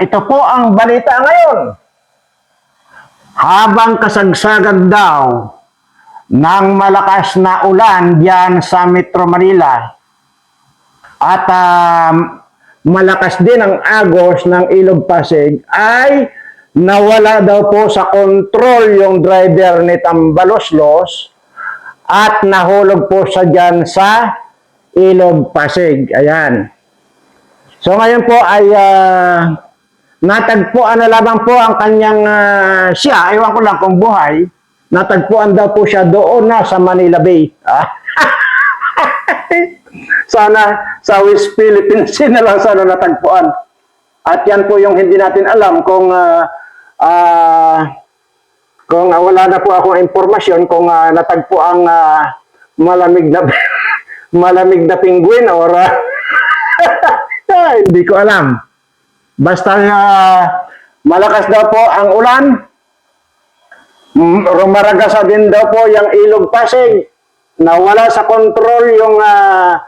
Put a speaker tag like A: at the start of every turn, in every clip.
A: ito po ang balita ngayon. Habang kasagsagad daw ng malakas na ulan diyan sa Metro Manila at um, malakas din ang agos ng Ilog Pasig ay nawala daw po sa control yung driver ni Tambaloslos at nahulog po siya dyan sa Ilog Pasig. Ayan. So ngayon po ay ah, natagpuan na lamang po ang kanyang ah, siya, ewan ko lang kung buhay, natagpuan daw po siya doon na sa Manila Bay. Sana sa West Philippines na lang sana natagpuan. At yan po yung hindi natin alam kung ah, ah, kung ah, wala na po akong impormasyon kung uh, natagpo ang ah, malamig na malamig na penguin or Ah, hindi ko alam. Basta ah, malakas daw po ang ulan. Rumaragasa din daw po yung ilog Pasig. Nawala sa control yung ah,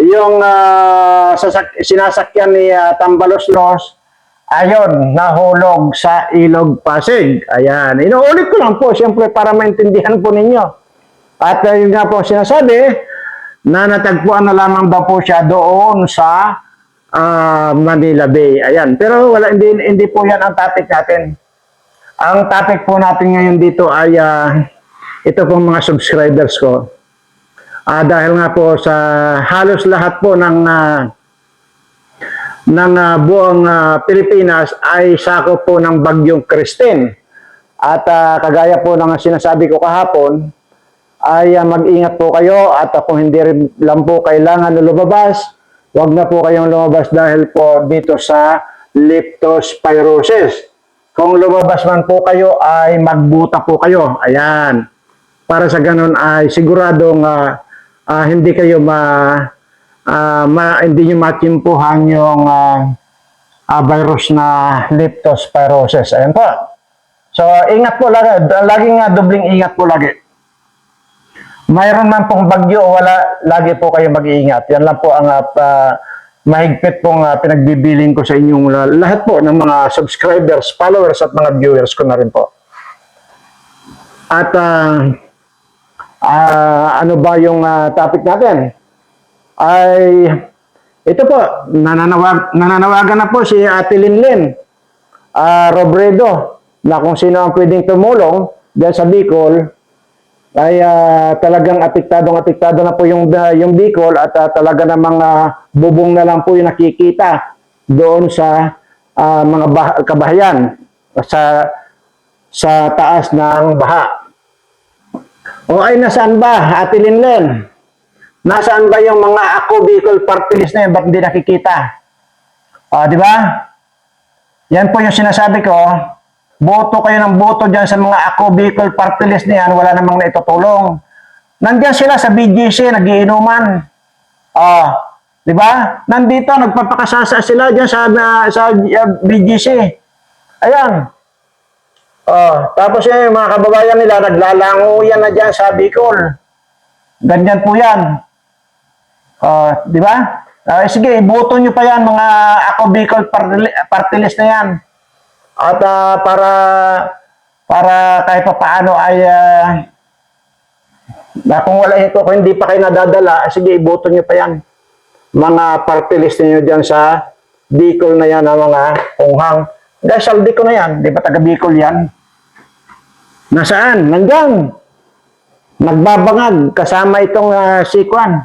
A: yung ah, sasak- sinasakyan ni ah, Tambaloslos. Ayun, nahulog sa ilog Pasig. Ayan. Inuulit ko lang po, siyempre para maintindihan po ninyo. At uh, yun nga po sinasabi, na natagpuan na lamang daw po siya doon sa ah, Manila Bay. Ayan. Pero wala hindi hindi po 'yan ang topic natin. Ang topic po natin ngayon dito ay ah, ito pong mga subscribers ko. Ah, dahil nga po sa halos lahat po ng ah, ng ah, buong ah, Pilipinas ay sakop po ng bagyong Christine. At ah, kagaya po ng sinasabi ko kahapon, ay ah, mag-ingat po kayo at ah, kung hindi rin lang po kailangan lumabas, wag na po kayong lumabas dahil po dito sa leptospirosis. Kung lumabas man po kayo ay magbuta po kayo. Ayan. Para sa ganun ay siguradong ah, ah, hindi kayo ma, ah, ma hindi nyo matimpuhan yung ah, ah, virus na leptospirosis. Ayan po. So, ingat po lagi. Laging nga dobling ingat po lagi. Mayroon man pong bagyo o wala, lagi po kayo mag-iingat. Yan lang po ang uh, mahigpit pong uh, pinagbibiling ko sa inyong uh, lahat po ng mga subscribers, followers at mga viewers ko na rin po. At uh, ah, ano ba yung uh, topic natin? Ay ito po, nananawag, nananawagan na po si Ate Linlin ah Robredo na kung sino ang pwedeng tumulong dahil sa Bicol ay ah, talagang apektadong apektado na po yung ah, yung Bicol at ah, talaga namang ah, bubong na lang po yung nakikita doon sa ah, mga bah- kabahayan sa sa taas ng baha. O ay nasaan ba, Ate Linlen? Nasaan ba yung mga ako Bicol party list na yun? Ba't hindi nakikita? O, di ba? Yan po yung sinasabi ko. Boto kayo ng boto dyan sa mga ako Bicol party list na yan. Wala namang naitutulong. Nandiyan sila sa BGC, nagiinuman. Oh, di ba? Nandito, nagpapakasasa sila dyan sa, na, sa uh, BGC. Ayan. Oh, tapos yun, yung mga kababayan nila, naglalango yan na dyan sa Bicol. Ganyan po yan. Oh, di ba? Ah, sige, iboto nyo pa yan, mga ako Bicol party list na yan. At ah, para para kahit pa paano ay ah, na kung wala ito, kung hindi pa kayo nadadala, sige, iboto nyo pa yan. Mga party list niyo dyan sa Bicol na yan, ang mga punghang. Dahil sa Bicol na yan, di ba taga Bicol yan? Nasaan? Nandyan. Nagbabangag kasama itong uh, si Kwan.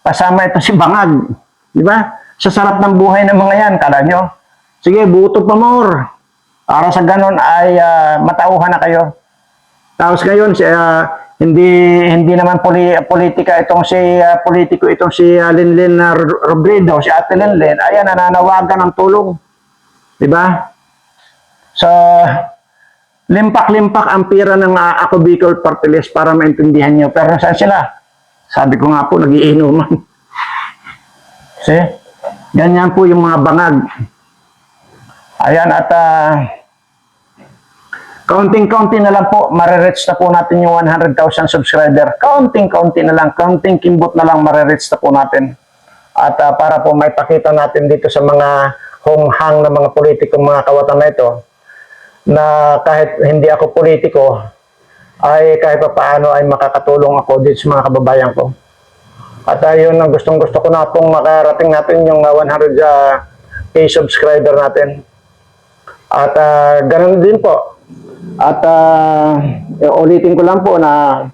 A: Kasama ito si Bangag. Di ba? Sa sarap ng buhay ng mga yan, kala nyo. Sige, buto pa more. Para sa ganun ay ah, matauhan na kayo. Tapos ngayon, si, ah, hindi hindi naman poli, politika itong si ah, politiko itong si uh, Linlin na Robredo, si Ate Linlin, ayan nananawagan ng tulong. 'Di ba? So limpak-limpak ang pira ng uh, Ako Bicol Party List para maintindihan nyo. Pero saan sila? Sabi ko nga po, nagiinuman. See? Ganyan po yung mga bangag. Ayan, at ah, kaunting-kaunti na lang po, marireach na po natin yung 100,000 subscriber. Kaunting-kaunti na lang, kaunting kimbot na lang marireach na po natin. At ah, para po may pakita natin dito sa mga hunghang ng mga politikong mga kawatan na ito na kahit hindi ako politiko ay kahit pa paano ay makakatulong ako dito sa mga kababayan ko. At ayun ang gustong gusto ko na pong makarating natin yung uh, 100 uh, subscriber natin. At uh, ganun din po. At uh, ulitin ko lang po na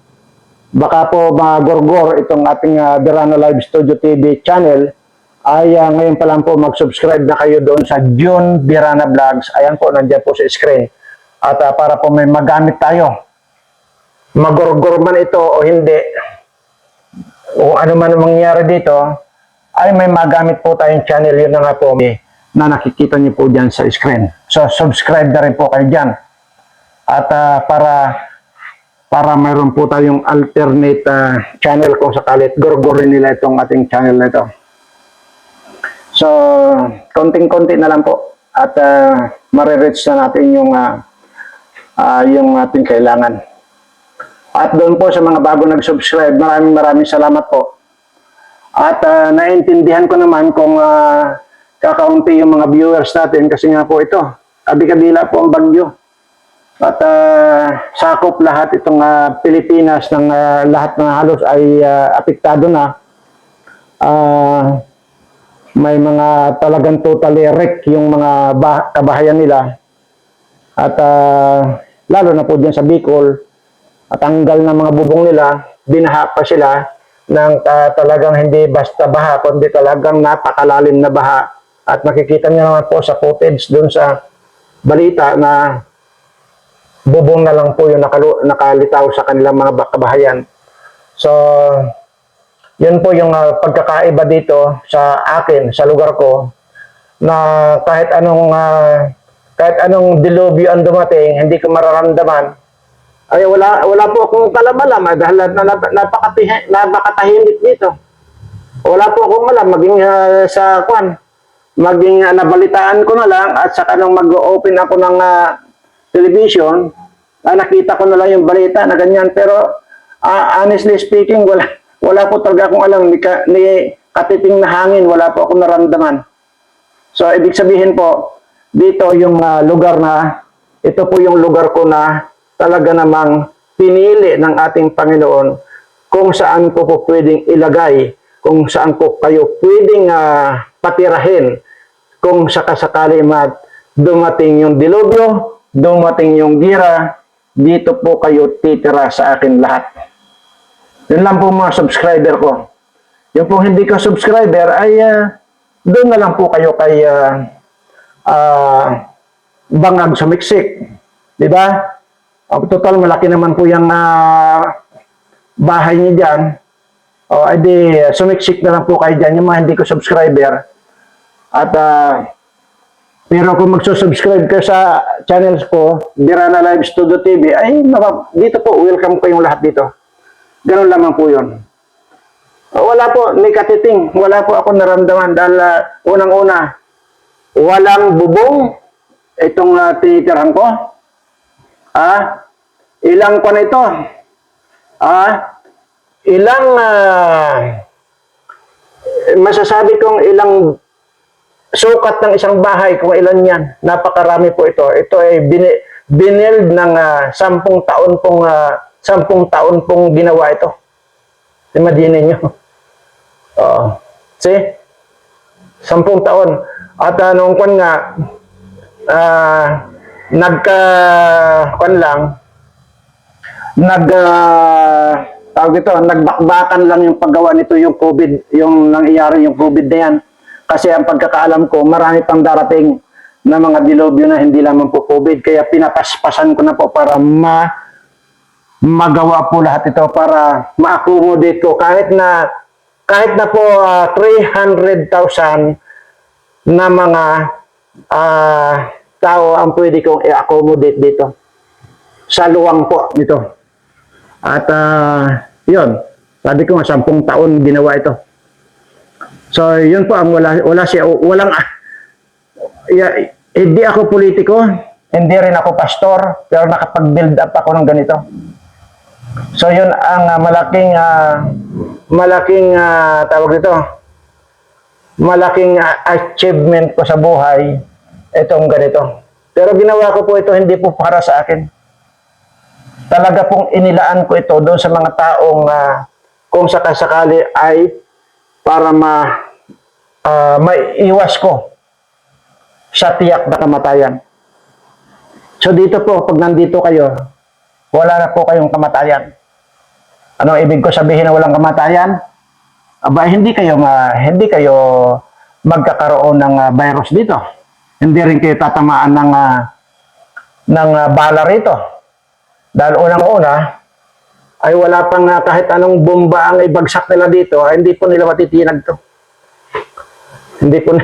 A: baka po magorgor itong ating uh, Verano Live Studio TV channel ay uh, ngayon pa lang po mag-subscribe na kayo doon sa June Birana Vlogs. Ayan po, nandiyan po sa screen. At uh, para po may magamit tayo. Magorgor man ito o hindi, o ano man ang mangyari dito, ay may magamit po tayong channel. Yun na nga po na nakikita niyo po dyan sa screen. So, subscribe na rin po kayo dyan. At ah, para para mayroon po tayong alternate ah, channel kung sakali gorgorin nila itong ating channel na ito. So, konting-konti na lang po at uh, marireach na natin yung ah, ah, yung ating kailangan. At doon po sa mga bago nag-subscribe, maraming maraming salamat po. At ah, naintindihan ko naman kung ah, kakaunti yung mga viewers natin kasi nga po ito, kabi-kabila po ang bagyo. At ah, sakop lahat itong ah, Pilipinas ng ah, lahat ng halos ay ah, apektado na. Ah, may mga talagang totally wreck yung mga bah- kabahayan nila. At ah, lalo na po dyan sa Bicol, tanggal ng mga bubong nila, binaha pa sila ng ah, talagang hindi basta baha, kundi talagang napakalalim na baha. At makikita niyo naman po sa footage dun sa balita na bubong na lang po yung nakalu- nakalitaw sa kanilang mga ba- kabahayan. So, yun po yung ah, pagkakaiba dito sa akin, sa lugar ko, na kahit anong ah, kahit anong dilubyo ang dumating, hindi ko mararamdaman ay wala wala po akong kalamalam ah, dahil na, napakatahimik dito. Wala po akong alam maging ah, sa kwan. Maging ah, nabalitaan ko na lang at saka nung mag-open ako ng ah, television, ah, nakita ko na lang yung balita na ganyan. Pero ah, honestly speaking wala wala po talaga akong alam. Ni, ka, ni katiting na hangin, wala po akong naramdaman. So, ibig sabihin po, dito yung ah, lugar na, ito po yung lugar ko na talaga namang pinili ng ating Panginoon kung saan ko po pwedeng ilagay, kung saan ko kayo pwedeng ah, patirahin kung sakasakali mat dumating yung dilubyo, dumating yung gira, dito po kayo titira sa akin lahat. Yun lang po mga subscriber ko. Yung po hindi ka subscriber ay ah, doon na lang po kayo kay ah, ah, bangag sumiksik. Di ba? Oh, total, malaki naman po yung ah, bahay niyo dyan. O, oh, edi, sumiksik na lang po kayo dyan, yung mga hindi ko subscriber. At, ah, pero kung magsusubscribe kayo sa channels ko, Dirana Live Studio TV, ay, dito po, welcome ko yung lahat dito. Ganun lamang po yun. Oh, Wala po, ni katiting. Wala po ako naramdaman dahil ah, unang-una, walang bubong itong uh, tinitirhan ko. Ah, ilang pa ito? Ah, ilang ah, masasabi kong ilang sukat ng isang bahay kung ilan yan. Napakarami po ito. Ito ay bini, binild ng ah, sampung taon pong ah, sampung taon pong ginawa ito. Imagine nyo. Oo. see? Sampung taon. At uh, nung kwan nga, ah, nagka, kwan lang, nag, ah, tawag ito, nagbakbakan lang yung paggawa nito yung COVID, yung nangyayari yung COVID na yan. Kasi ang pagkakaalam ko, marami pang darating na mga dilobyo na hindi lamang po COVID. Kaya pinapaspasan ko na po para ma magawa po lahat ito para ma-accommodate ko kahit na kahit na po ah, 300,000 na mga ah, tao ang pwede kong i-accommodate dito sa luwang po nito. At ah, yun, sabi ko nga, sampung taon ginawa ito. So, yun po ang wala, wala siya, walang, ah, ya- hindi ako politiko, hindi rin ako pastor, pero nakapag-build up ako ng ganito. So yun ang ah, malaking ah, malaking ah, tawag dito. malaking ah, achievement ko sa buhay itong ganito. Pero ginawa ko po ito hindi po para sa akin. Talaga pong inilaan ko ito doon sa mga taong ah, kung sakasakali ay para ma ah, maiiwas ko sa tiyak na kamatayan. So dito po, pag nandito kayo, wala na po kayong kamatayan. Ano ibig ko sabihin na walang kamatayan? Aba, hindi kayo ma, hindi kayo magkakaroon ng ah, virus dito. Hindi rin kayo tatamaan ng ah, ng ah, bala rito. Dahil unang-una ay wala pang ah, kahit anong bomba ang ibagsak nila dito, ay hindi po nila matitinag to. Hindi po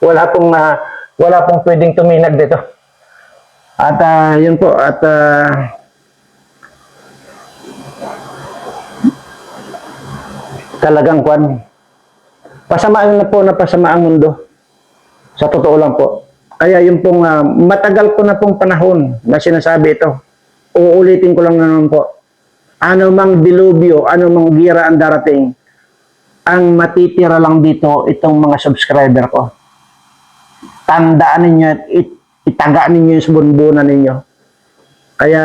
A: wala pong ah, wala pong pwedeng tuminag dito. At ah, yun po at ah, talagang kwan. Pasamaan na po na pasama ang mundo. Sa totoo lang po. Kaya yung pong ah, matagal ko na pong panahon na sinasabi ito. Uulitin ko lang naman po. Ano mang dilubyo, ano mang gira ang darating, ang matitira lang dito itong mga subscriber ko. Tandaan ninyo it, itaga ninyo yung subunbunan ninyo. Kaya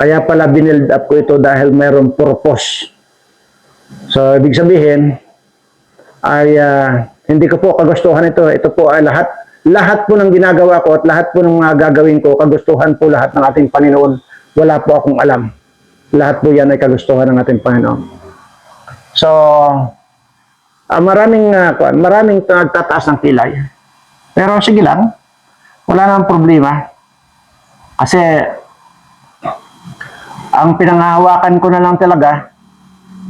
A: kaya pala binild up ko ito dahil mayroong purpose. So, ibig sabihin, ay ah, hindi ko po kagustuhan ito. Ito po ay lahat, lahat po ng ginagawa ko at lahat po ng mga gagawin ko, kagustuhan po lahat ng ating Panginoon. Wala po akong alam. Lahat po yan ay kagustuhan ng ating Panginoon. So, ah, maraming, kuwan, maraming nagtataas ng kilay. Pero sige lang, wala nang problema. Kasi, ang pinanghahawakan ko na lang talaga,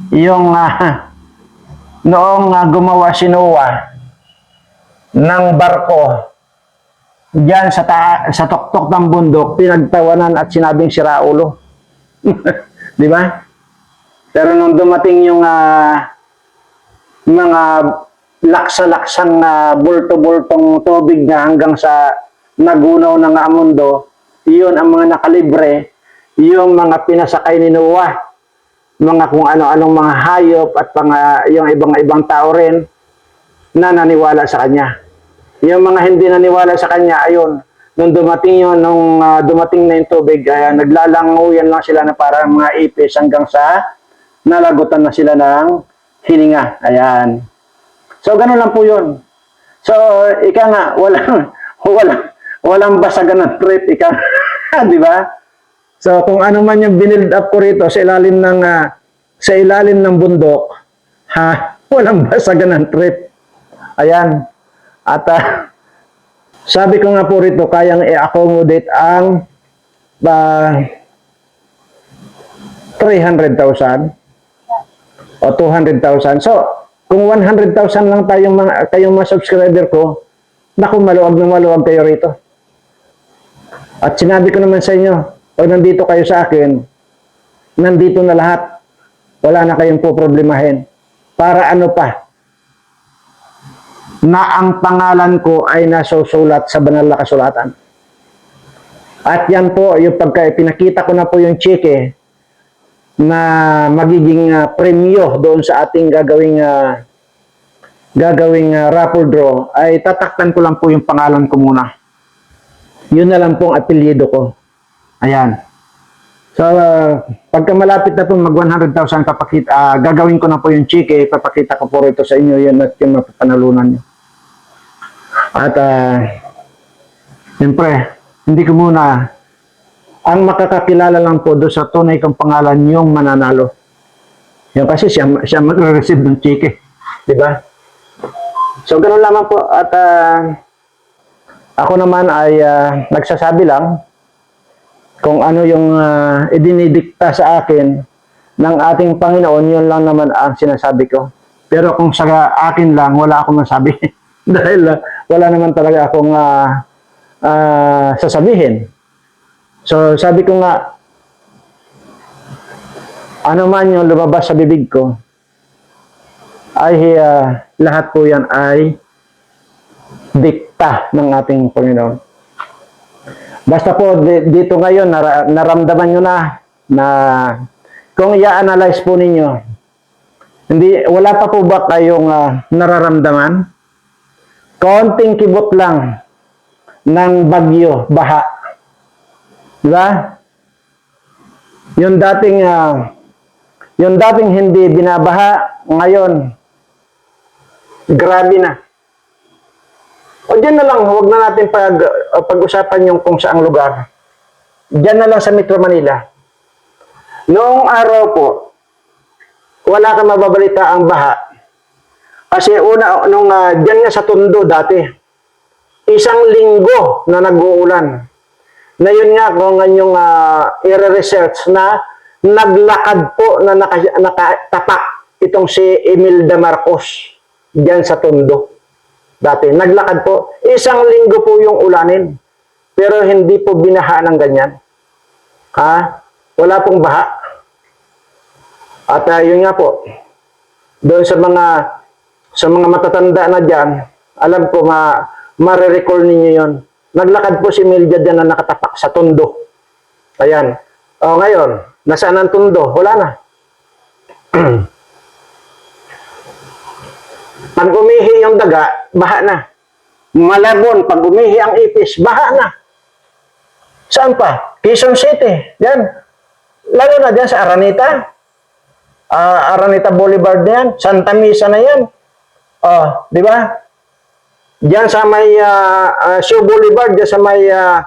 A: yung ah, noong ah, gumawa si Noah ng barko diyan sa ta- sa tuktok ng bundok pinagtawanan at sinabing sira ulo. Di ba? Pero nung dumating yung ah, mga laksa-laksang na bulto-bultong tubig na hanggang sa nagunaw ng nga mundo, iyon ang mga nakalibre, yung mga pinasakay ni Noah mga kung ano-anong mga hayop at mga yung ibang-ibang tao rin na naniwala sa kanya. Yung mga hindi naniwala sa kanya, ayun, nung dumating yun, nung ah, dumating na yung tubig, ay naglalanguyan lang sila na parang mga ipis hanggang sa nalagutan na sila ng hininga. Ayan. So, ganun lang po yun. So, ika nga, walang, walang, walang basagan ng trip, ika di ba? So kung ano man yung binild up ko rito sa ilalim ng ah, sa ilalim ng bundok, ha, walang basagan ng trip. Ayan. At ah, sabi ko nga po rito, kayang i-accommodate ang ah, 300,000 o 200,000. So, kung 100,000 lang tayong mga, kayong mga subscriber ko, naku, maluwag na maluwag kayo rito. At sinabi ko naman sa inyo, pag nandito kayo sa akin, nandito na lahat. Wala na kayong poproblemahin. Para ano pa? Na ang pangalan ko ay nasusulat sa banal na kasulatan. At yan po, yung pagka pinakita ko na po yung cheque na magiging ah, premyo doon sa ating gagawing ah, gagawing ah, raffle draw ay tatakpan ko lang po yung pangalan ko muna. Yun na lang pong apelyido ko. Ayan. So, uh, pagka malapit na po mag 100,000 papakita, ah, gagawin ko na po yung cheque, papakita ko po rito sa inyo yun at yung mapapanalunan nyo. At, uh, siyempre, hindi ko muna, ang makakakilala lang po doon sa tunay kong pangalan yung mananalo. Yan kasi siya, siya magre-receive ng cheque. Di ba? So, ganun lamang po. At, ah, ako naman ay ah, nagsasabi lang kung ano yung uh, idinidikta sa akin ng ating Panginoon, yun lang naman ang sinasabi ko. Pero kung sa akin lang, wala akong masabi. Dahil ah, wala naman talaga akong ah, ah, sasabihin. So, sabi ko nga, ano man yung lumabas sa bibig ko, ay ah, lahat po yan ay dikta ng ating Panginoon. Basta po di- dito ngayon nara- naramdaman nyo na na kung i-analyze po ninyo Hindi, wala pa po ba kayong ah, nararamdaman? Konting kibot lang ng bagyo, baha. Di ba? Yung dating, ah, yung dating hindi binabaha, ngayon, grabe na. O dyan na lang, huwag na natin pag, uh, pag-usapan yung kung saang lugar. Dyan na lang sa Metro Manila. Noong araw po, wala kang mababalita ang baha. Kasi una, nung uh, dyan nga sa Tondo dati, isang linggo na nag-uulan. Na yun nga kung yung uh, i-research na naglakad po na naka, nakatapak itong si Emilda Marcos dyan sa Tondo. Dati, naglakad po. Isang linggo po yung ulanin. Pero hindi po binaha ng ganyan. Ha? Wala pong baha. At uh, yun nga po, doon sa mga sa mga matatanda na dyan, alam ko ma marirecall ninyo yon. Naglakad po si Milja dyan na nakatapak sa tundo. Ayan. O ngayon, nasaan ang tundo? Wala na. pag umihi yung daga, baha na. Malabon, pag umihi ang ipis, baha na. Saan pa? Quezon City. Yan. Lalo na dyan sa Aranita. Ah, Aranita Boulevard na yan. Santa Misa na yan. Oh, di ba? Diyan sa may uh, uh, Show Boulevard, diyan sa may uh,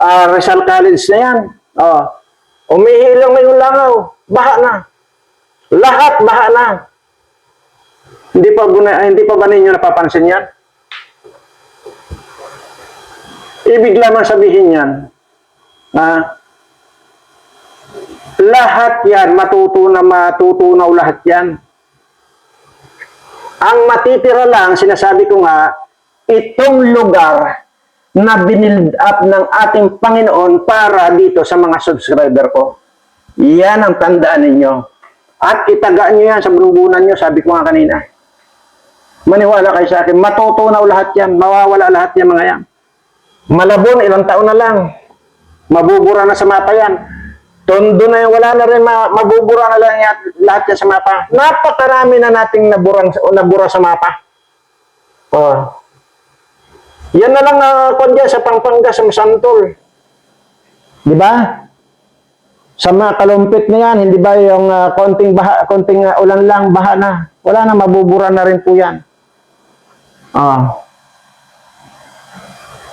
A: uh, Rizal College na yan. Oh, umihi lang may langaw. Baha na. Lahat baha na. Hindi pa, guna, hindi pa ba ninyo napapansin yan? Ibig lamang sabihin yan, na lahat yan, matutunaw, matutunaw lahat yan. Ang matitira lang, sinasabi ko nga, itong lugar na binild up ng ating Panginoon para dito sa mga subscriber ko. Yan ang tandaan ninyo. At itagaan nyo yan sa brubunan nyo, sabi ko nga kanina. Maniwala kayo sa akin, matutunaw lahat yan, mawawala lahat yan mga yan. Malabon, ilang taon na lang. Mabubura na sa mapa yan. Tondo na yan, wala na rin, ma- mabubura na lang yan, lahat yan sa mapa. Napakarami na nating naburang, o nabura sa mapa. Oh. Yan na lang na uh, sa Pampanga, sa Masantol. Di ba? Sa mga kalumpit na yan, hindi ba yung uh, konting, baha, konting uh, ulan lang, baha na. Wala na, mabubura na rin po yan. Ah.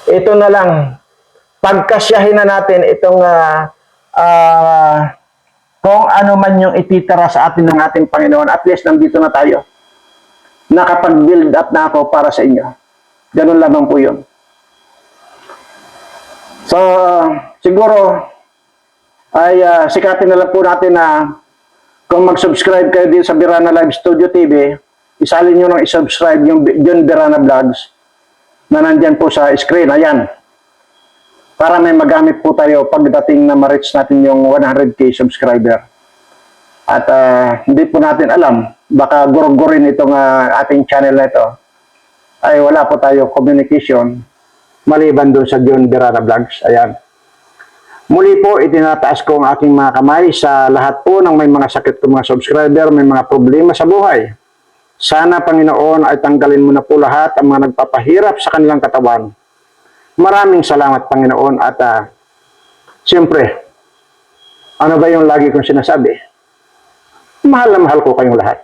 A: Ito na lang. Pagkasyahin na natin itong ah, ah, kung ano man yung ititira sa atin ng ating Panginoon. At least nandito na tayo. Nakapag-build up na ako para sa inyo. Ganun lamang po yun. So, siguro, ay ah, sikapin na lang po natin na kung mag-subscribe kayo din sa Birana Live Studio TV, isalin nyo nang isubscribe yung John Birana Vlogs na nandyan po sa screen. Ayan. Para may magamit po tayo pagdating na ma-reach natin yung 100k subscriber. At ah, hindi po natin alam, baka gurgurin itong ah, ating channel na ito. Ay wala po tayo communication maliban doon sa John Birana Vlogs. Ayan. Muli po, itinataas ko ang aking mga kamay sa lahat po ng may mga sakit ko mga subscriber, may mga problema sa buhay. Sana, Panginoon, ay tanggalin mo na po lahat ang mga nagpapahirap sa kanilang katawan. Maraming salamat, Panginoon, at uh, siyempre, ano ba yung lagi kong sinasabi? Mahal na mahal ko kayong lahat.